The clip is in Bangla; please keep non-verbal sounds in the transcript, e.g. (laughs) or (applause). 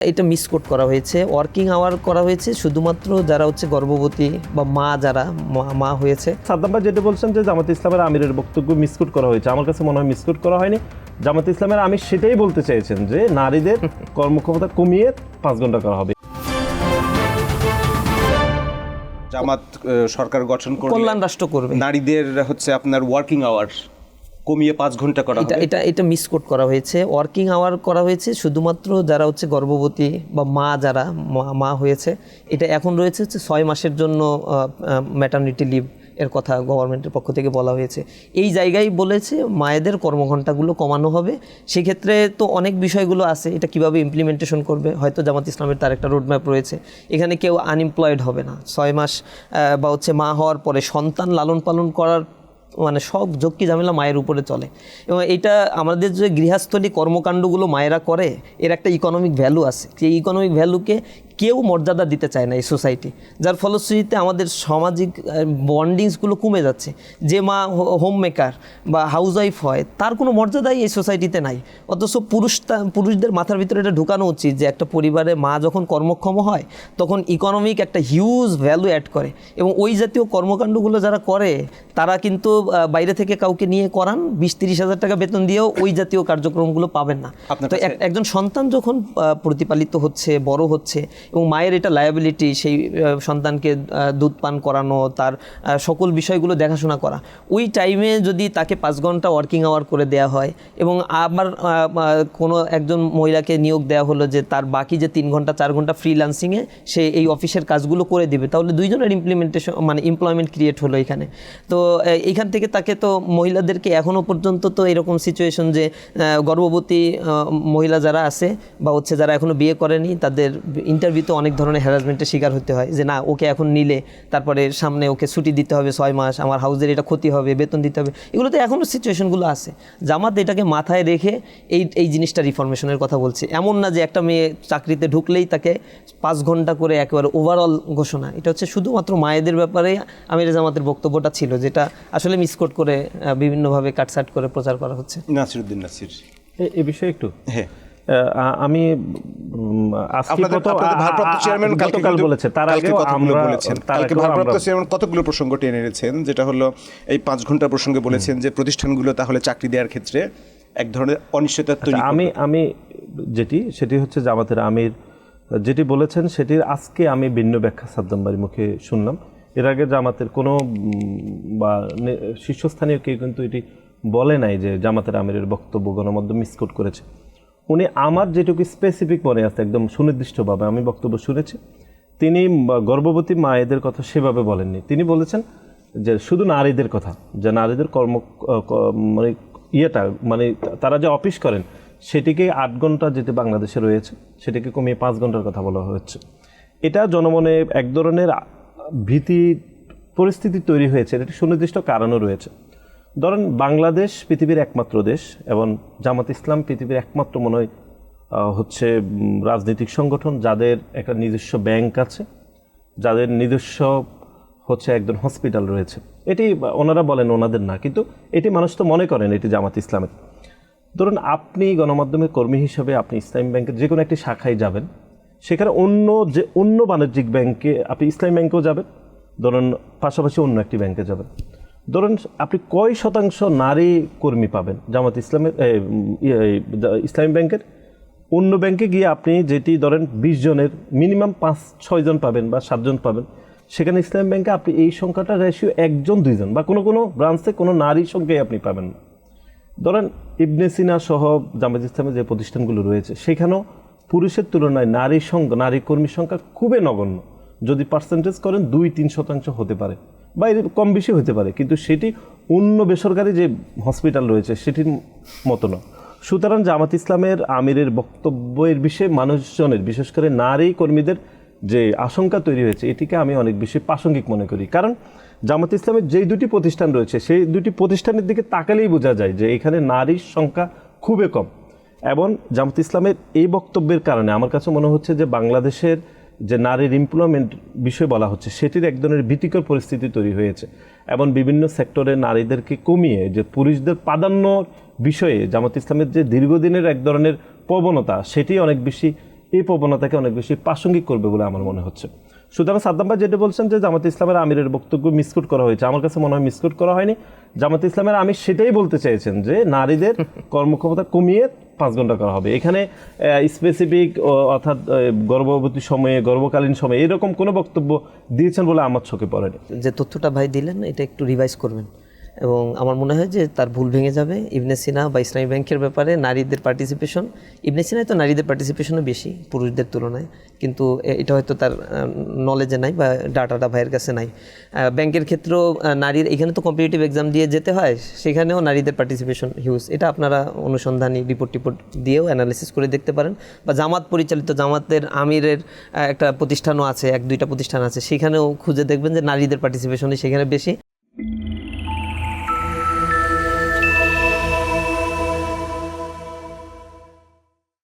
এটা মিসকোট করা হয়েছে। ওয়ার্কিং আওয়ার করা হয়েছে শুধুমাত্র যারা হচ্ছে গর্ভবতী বা মা যারা মা- হয়েছে। সাদ্দাম ভাই যেটা বলছেন যে জামাত ইসলামের আমিরের বক্তব্য মিসকুট করা হয়েছে আমার কাছে মনে হয় মিসকুট করা হয়নি। জামাত ইসলামের আমির সেটাই বলতে চেয়েছেন যে নারীদের (laughs) কর্মক্ষমতা কমিয়ে পাঁচ ঘণ্টা করা হবে। জামাত আহ, সরকার গঠন করলে কল্যাণ রাষ্ট্র করবে। নারীদের হচ্ছে আপনার ওয়ার্কিং আওয়ার কমিয়ে পাঁচ ঘণ্টা করা এটা এটা এটা মিসকোট করা হয়েছে। ওয়ার্কিং আওয়ার করা হয়েছে। শুধুমাত্র যারা হচ্ছে গর্ভবতী বা মা যারা মা- মা হয়েছে এটা এখন রয়েছে হচ্ছে ছয় মাসের জন্য ম্যাটার্নিটি লিভ এর কথা গভর্নমেন্টের পক্ষ থেকে বলা হয়েছে। এই জায়গায় বলেছে মায়েদের কর্মঘণ্টাগুলো কমানো হবে। সেক্ষেত্রে তো অনেক বিষয়গুলো আছে। এটা কীভাবে ইমপ্লিমেন্টেশন করবে? হয়তো জামাত ইসলামের তার একটা রোডম্যাপ রয়েছে। এখানে কেউ আনএমপ্লয়েড হবে না। ছয় মাস বা হচ্ছে মা হওয়ার পরে সন্তান লালন পালন করার মানে সব ঝক্কি ঝামেলা মায়ের উপরে চলে। এবং এটা আমাদের যে গৃহস্থলী কর্মকাণ্ডগুলো মায়েরা করে, এর একটা ইকোনমিক ভ্যালু আছে। সেই ইকোনমিক ভ্যালুকে কেউ মর্যাদা দিতে চায় না এই সোসাইটি যার ফলশ্রুতিতে আমাদের সামাজিক বন্ডিংসগুলো কমে যাচ্ছে। যে মা হোম মেকার বা হাউস ওয়াইফ হয় তার কোনো মর্যাদাই এই সোসাইটিতে নাই। অথচ পুরুষ পুরুষদের মাথার ভিতরে এটা ঢুকানো উচিত যে একটা পরিবারে মা যখন কর্মক্ষম হয় তখন ইকোনমিক একটা হিউজ ভ্যালু অ্যাড করে। এবং ওই জাতীয় কর্মকাণ্ডগুলো যারা করে তারা কিন্তু বাইরে থেকে কাউকে নিয়ে করান বিশ তিরিশ হাজার টাকা বেতন দিয়েও ওই জাতীয় কার্যক্রমগুলো পাবেন না। তো এক- একজন সন্তান যখন প্রতিপালিত হচ্ছে বড় হচ্ছে এবং মায়ের এটা লায়াবিলিটি সেই সন্তানকে দুধ পান করানো, তার সকল বিষয়গুলো দেখাশোনা করা। ওই টাইমে যদি তাকে পাঁচ ঘণ্টা ওয়ার্কিং আওয়ার করে দেওয়া হয় এবং আবার কোনো একজন মহিলাকে নিয়োগ দেওয়া হলো যে তার বাকি যে তিন ঘণ্টা, চার ঘণ্টা ফ্রিল্যান্সিংয়ে সে এই অফিসের কাজগুলো করে দিবে, তাহলে দুইজনের ইমপ্লিমেন্টেশন মানে এমপ্লয়মেন্ট ক্রিয়েট হলো এখানে। তো এইখান থেকে তাকে তো মহিলাদেরকে এখনও পর্যন্ত তো এরকম সিচুয়েশন যে গর্ভবতী মহিলা যারা আছে বা হচ্ছে যারা এখনও বিয়ে করেনি, তাদের ইন্টারভিউতে অনেক ধরনের হ্যারাসমেন্টের শিকার হতে হয়। যে না ওকে এখন নিলে তারপরে সামনে ওকে ছুটি দিতে হবে ছয় মাস আমার হাউসের এটা ক্ষতি হবে বেতন দিতে হবে। এগুলোতে এখনও সিচুয়েশনগুলো আছে। জামাত এটাকে মাথায় রেখে এই এই জিনিসটা রিফরমেশনের কথা বলছে। এমন না যে একটা মেয়ে চাকরিতে ঢুকলেই তাকে পাঁচ ঘণ্টা করে একেবারে ওভারঅল ঘোষণা। এটা হচ্ছে শুধুমাত্র মায়েদের ব্যাপারে আমির জামাতের বক্তব্যটা ছিল যেটা আসলে মিসকোট করে বিভিন্নভাবে কাটসাট করে প্রচার করা হচ্ছে। নাসিরুদ্দিন নাসির। এ- বিষয়ে একটু? হ্যাঁ। আমি কতগুলো প্রসঙ্গ টেনে এনেছেন? যেটা হলো এই পাঁচ ঘণ্টা প্রসঙ্গে বলেছেন যে প্রতিষ্ঠানগুলো তাহলে চাকরি দেওয়ার ক্ষেত্রে এক ধরনের অনিশ্চয়তা আচ্ছা, আমি আমি যেটি সেটি হচ্ছে জামাতের আমির যেটি বলেছেন সেটির আজকে আমি ভিন্ন ব্যাখ্যা সাদ্দাম মুখে শুনলাম। এর আগে জামাতের কোনো বা শীর্ষস্থানীয় কেউ কিন্তু এটি বলে নাই যে জামাতের আমিরের বক্তব্য গণমাধ্যম মিসকোট করেছে। উনি আমার যেটুকু স্পেসিফিক মনে আছে, একদম সুনির্দিষ্টভাবে আমি বক্তব্য শুনেছি, তিনি গর্ভবতী মায়েদের কথা সেভাবে বলেননি। তিনি বলেছেন যে শুধু নারীদের কথা, যে নারীদের কর্ম মানে ইয়েটা মানে তারা যে অফিস করেন, সেটিকে আট ঘণ্টা যেটি বাংলাদেশে রয়েছে, সেটিকে কমিয়ে পাঁচ ঘণ্টার কথা বলা হচ্ছে এটা জনমনে এক ধরনের ভীতি পরিস্থিতি তৈরি হয়েছে এটি সুনির্দিষ্ট কারণও রয়েছে। ধরেন বাংলাদেশ পৃথিবীর একমাত্র দেশ এবং জামাত ইসলাম পৃথিবীর একমাত্র মনে হয় হচ্ছে রাজনৈতিক সংগঠন যাদের একটা নিজস্ব ব্যাংক আছে, যাদের নিজস্ব, হচ্ছে, একজন হসপিটাল রয়েছে। এটি ওনারা বলেন, ওনাদের না। কিন্তু এটি মানুষ তো মনে করেন এটি জামাত ইসলামের। ধরুন আপনি গণমাধ্যমের কর্মী হিসেবে আপনি ইসলামী ব্যাংকের যে কোনো একটি শাখায় যাবেন, সেখানে অন্য যে অন্য বাণিজ্যিক ব্যাংকে আপনি ইসলামী ব্যাংকেও যাবেন, ধরুন পাশাপাশি অন্য একটি ব্যাংকে যাবেন। ধরুন আপনি কয় শতাংশ নারী কর্মী পাবেন? জামাত ইসলামের ইয়ে, ইসলামী ব্যাংকের। অন্য ব্যাংকে গিয়ে আপনি যেটি ধরেন বিশ জনের মিনিমাম পাঁচ ছয়জন পাবেন বা সাতজন পাবেন সেখানে ইসলামী ব্যাংকে আপনি এই সংখ্যাটা রেশিও একজন দুইজন বা কোনো কোনো ব্রাঞ্চে কোনো নারীর সংখ্যাই আপনি পাবেন না। ধরেন ইবনে সিনা সহ জামাত ইসলামের যে প্রতিষ্ঠানগুলো রয়েছে সেখানেও পুরুষের তুলনায় নারী সংখ্যা নারী কর্মীর সংখ্যা খুবই নগণ্য। যদি পার্সেন্টেজ করেন দুই তিন শতাংশ হতে পারে। বা এর কম বেশি হতে পারে, কিন্তু সেটি অন্য বেসরকারি যে হসপিটাল রয়েছে সেটির মতো না সুতরাং জামাত ইসলামের আমিরের বক্তব্যের বিষয়ে মানুষজনের, বিশেষ করে নারী কর্মীদের যে আশঙ্কা তৈরি হয়েছে, এটিকে আমি অনেক বেশি প্রাসঙ্গিক মনে করি। কারণ জামাত ইসলামের যেই দুটি প্রতিষ্ঠান রয়েছে, সেই দুটি প্রতিষ্ঠানের দিকে তাকালেই বোঝা যায় যে এখানে নারীর সংখ্যা খুবই কম। এবং জামাত ইসলামের এই বক্তব্যের কারণে আমার কাছে মনে হচ্ছে যে বাংলাদেশের যে নারীর এমপ্লয়মেন্ট বিষয় বলা হচ্ছে সেটির এক ধরনের ভীতিকর পরিস্থিতি তৈরি হয়েছে। এবং বিভিন্ন সেক্টরে নারীদেরকে কমিয়ে যে পুরুষদের প্রাধান্য বিষয়ে জামাত ইসলামের যে দীর্ঘদিনের এক ধরনের প্রবণতা সেটি অনেক বেশি এই প্রবণতাকে অনেক বেশি প্রাসঙ্গিক করবে বলে আমার মনে হচ্ছে। সুতরাং সাদ্দাম ভাই যেটা বলছেন যে জামাত ইসলামের আমিরের বক্তব্য মিসকোট করা হয়েছে আমার কাছে মনে হয় মিসকোট করা হয়নি। জামাত ইসলামের আমির সেটাই বলতে চেয়েছেন যে নারীদের (laughs) কর্মক্ষমতা কমিয়ে পাঁচ ঘণ্টা করা হবে। এখানে স্পেসিফিক অর্থাৎ গর্ভবতী সময়ে, গর্ভকালীন সময়ে এরকম কোনো বক্তব্য দিয়েছেন বলে আমার চোখে পড়েনি। যে তথ্যটা ভাই দিলেন, এটা একটু রিভাইজ করবেন। এবং আমার মনে হয় যে তার ভুল ভেঙে যাবে। ইবনে সিনা বা ইসলামী ব্যাংকের ব্যাপারে নারীদের পার্টিসিপেশন ইবনে সিনায় তো নারীদের পার্টিসিপেশনও বেশি পুরুষদের তুলনায়। কিন্তু এটা হয়তো তার নলেজে নাই বা ডাটাটা ভাইয়ের কাছে নাই। ব্যাংকের ক্ষেত্রেও নারীর, এখানে তো কম্পিটিটিভ এক্সাম দিয়ে যেতে হয়, সেখানেও নারীদের পার্টিসিপেশন হিউজ এটা আপনারা অনুসন্ধানী রিপোর্ট টিপোর্ট দিয়েও অ্যানালিসিস করে দেখতে পারেন। বা জামাত পরিচালিত, জামাতের আমিরের একটা প্রতিষ্ঠানও আছে, এক দুইটা প্রতিষ্ঠান আছে, সেখানেও খুঁজে দেখবেন যে নারীদের পার্টিসিপেশনই সেখানে বেশি।